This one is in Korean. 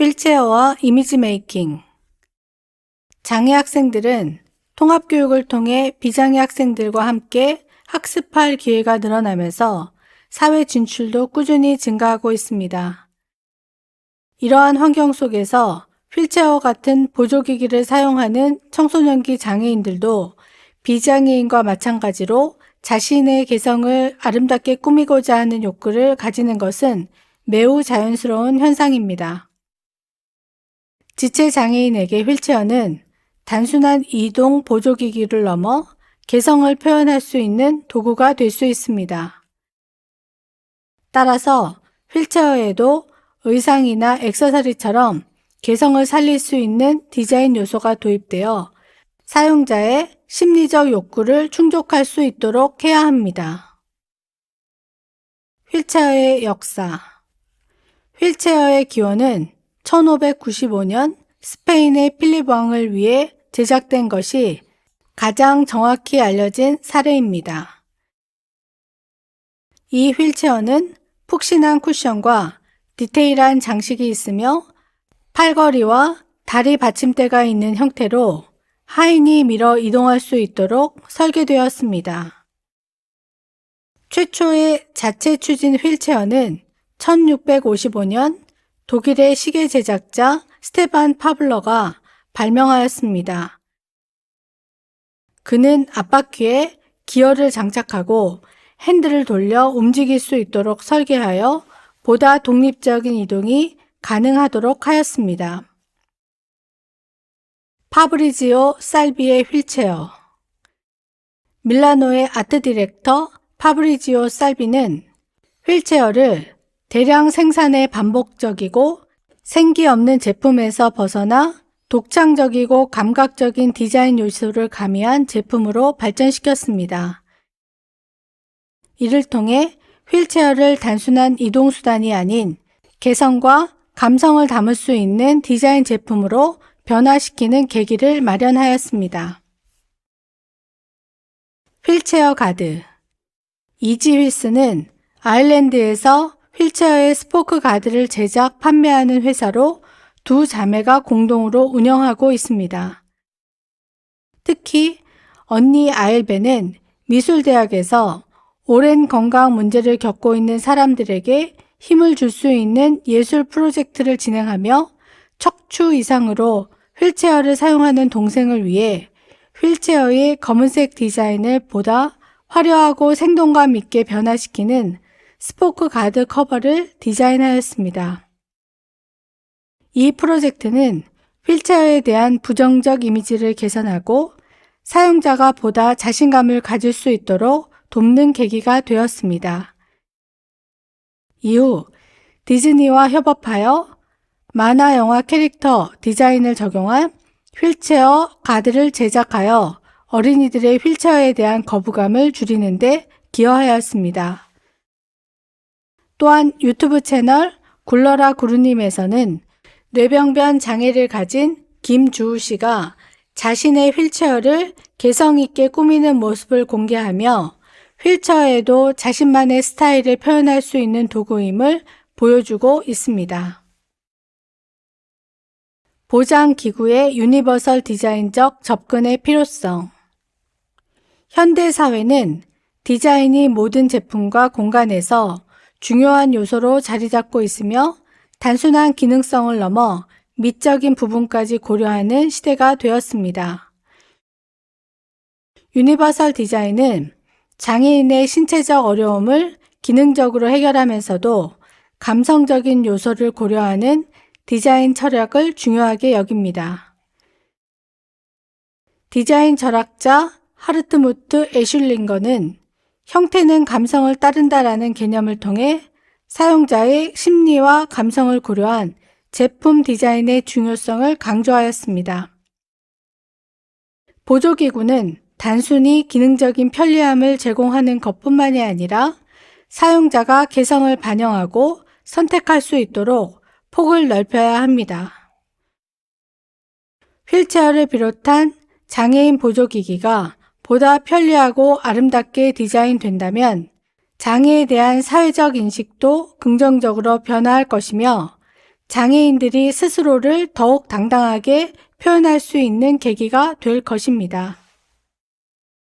휠체어와 이미지 메이킹 장애 학생들은 통합교육을 통해 비장애 학생들과 함께 학습할 기회가 늘어나면서 사회 진출도 꾸준히 증가하고 있습니다. 이러한 환경 속에서 휠체어 같은 보조기기를 사용하는 청소년기 장애인들도 비장애인과 마찬가지로 자신의 개성을 아름답게 꾸미고자 하는 욕구를 가지는 것은 매우 자연스러운 현상입니다. 지체 장애인에게 휠체어는 단순한 이동 보조기기를 넘어 개성을 표현할 수 있는 도구가 될 수 있습니다. 따라서 휠체어에도 의상이나 액세서리처럼 개성을 살릴 수 있는 디자인 요소가 도입되어 사용자의 심리적 욕구를 충족할 수 있도록 해야 합니다. 휠체어의 역사 휠체어의 기원은 1595년 스페인의 필립 왕을 위해 제작된 것이 가장 정확히 알려진 사례입니다. 이 휠체어는 푹신한 쿠션과 디테일한 장식이 있으며 팔걸이와 다리 받침대가 있는 형태로 하인이 밀어 이동할 수 있도록 설계되었습니다. 최초의 자체 추진 휠체어는 1655년 독일의 시계 제작자 스테반 파블러가 발명하였습니다. 그는 앞바퀴에 기어를 장착하고 핸들을 돌려 움직일 수 있도록 설계하여 보다 독립적인 이동이 가능하도록 하였습니다. 파브리지오 살비의 휠체어 밀라노의 아트 디렉터 파브리지오 살비는 휠체어를 대량 생산의 반복적이고 생기 없는 제품에서 벗어나 독창적이고 감각적인 디자인 요소를 가미한 제품으로 발전시켰습니다. 이를 통해 휠체어를 단순한 이동수단이 아닌 개성과 감성을 담을 수 있는 디자인 제품으로 변화시키는 계기를 마련하였습니다. 휠체어 가드 이지 휠스는 아일랜드에서 휠체어의 스포크 가드를 제작, 판매하는 회사로 두 자매가 공동으로 운영하고 있습니다. 특히 언니 아일베는 미술대학에서 오랜 건강 문제를 겪고 있는 사람들에게 힘을 줄 수 있는 예술 프로젝트를 진행하며 척추 이상으로 휠체어를 사용하는 동생을 위해 휠체어의 검은색 디자인을 보다 화려하고 생동감 있게 변화시키는 스포크 가드 커버를 디자인하였습니다. 이 프로젝트는 휠체어에 대한 부정적 이미지를 개선하고 사용자가 보다 자신감을 가질 수 있도록 돕는 계기가 되었습니다. 이후 디즈니와 협업하여 만화 영화 캐릭터 디자인을 적용한 휠체어 가드를 제작하여 어린이들의 휠체어에 대한 거부감을 줄이는데 기여하였습니다. 또한 유튜브 채널 굴러라 구루님에서는 뇌병변 장애를 가진 김주우 씨가 자신의 휠체어를 개성 있게 꾸미는 모습을 공개하며 휠체어에도 자신만의 스타일을 표현할 수 있는 도구임을 보여주고 있습니다. 보장 기구의 유니버설 디자인적 접근의 필요성. 현대 사회는 디자인이 모든 제품과 공간에서 중요한 요소로 자리 잡고 있으며 단순한 기능성을 넘어 미적인 부분까지 고려하는 시대가 되었습니다. 유니버설 디자인은 장애인의 신체적 어려움을 기능적으로 해결하면서도 감성적인 요소를 고려하는 디자인 철학을 중요하게 여깁니다. 디자인 철학자 하르트무트 에슐링거는 형태는 감성을 따른다라는 개념을 통해 사용자의 심리와 감성을 고려한 제품 디자인의 중요성을 강조하였습니다. 보조기구는 단순히 기능적인 편리함을 제공하는 것뿐만이 아니라 사용자가 개성을 반영하고 선택할 수 있도록 폭을 넓혀야 합니다. 휠체어를 비롯한 장애인 보조기기가 보다 편리하고 아름답게 디자인된다면 장애에 대한 사회적 인식도 긍정적으로 변화할 것이며 장애인들이 스스로를 더욱 당당하게 표현할 수 있는 계기가 될 것입니다.